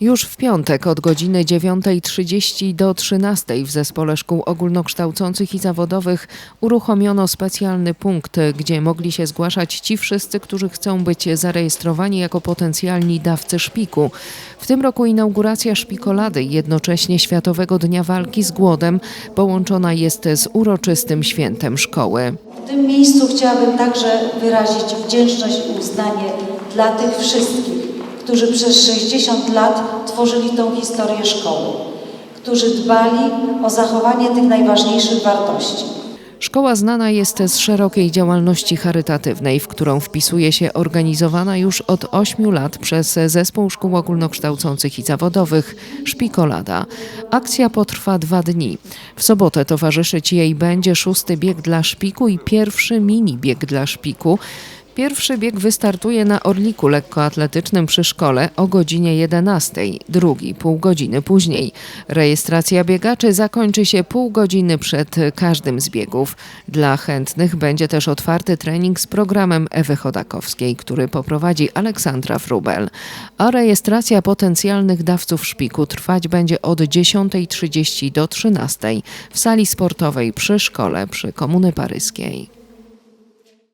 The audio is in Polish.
Już w piątek od godziny 9.30 do 13.00 w Zespole Szkół Ogólnokształcących i Zawodowych uruchomiono specjalny punkt, gdzie mogli się zgłaszać ci wszyscy, którzy chcą być zarejestrowani jako potencjalni dawcy szpiku. W tym roku inauguracja szpikolady jednocześnie Światowego Dnia Walki z Głodem połączona jest z uroczystym świętem szkoły. W tym miejscu chciałabym także wyrazić wdzięczność i uznanie dla tych wszystkich, którzy przez 60 lat tworzyli tą historię szkoły, którzy dbali o zachowanie tych najważniejszych wartości. Szkoła znana jest z szerokiej działalności charytatywnej, w którą wpisuje się organizowana już od 8 lat przez Zespół Szkół Ogólnokształcących i Zawodowych Szpikolada. Akcja potrwa dwa dni. W sobotę towarzyszyć jej będzie szósty bieg dla szpiku i pierwszy mini bieg dla szpiku. Pierwszy bieg wystartuje na Orliku lekkoatletycznym przy szkole o godzinie 11, drugi pół godziny później. Rejestracja biegaczy zakończy się pół godziny przed każdym z biegów. Dla chętnych będzie też otwarty trening z programem Ewy Chodakowskiej, który poprowadzi Aleksandra Frubel. A rejestracja potencjalnych dawców szpiku trwać będzie od 10.30 do 13.00 w sali sportowej przy szkole przy Komuny Paryskiej.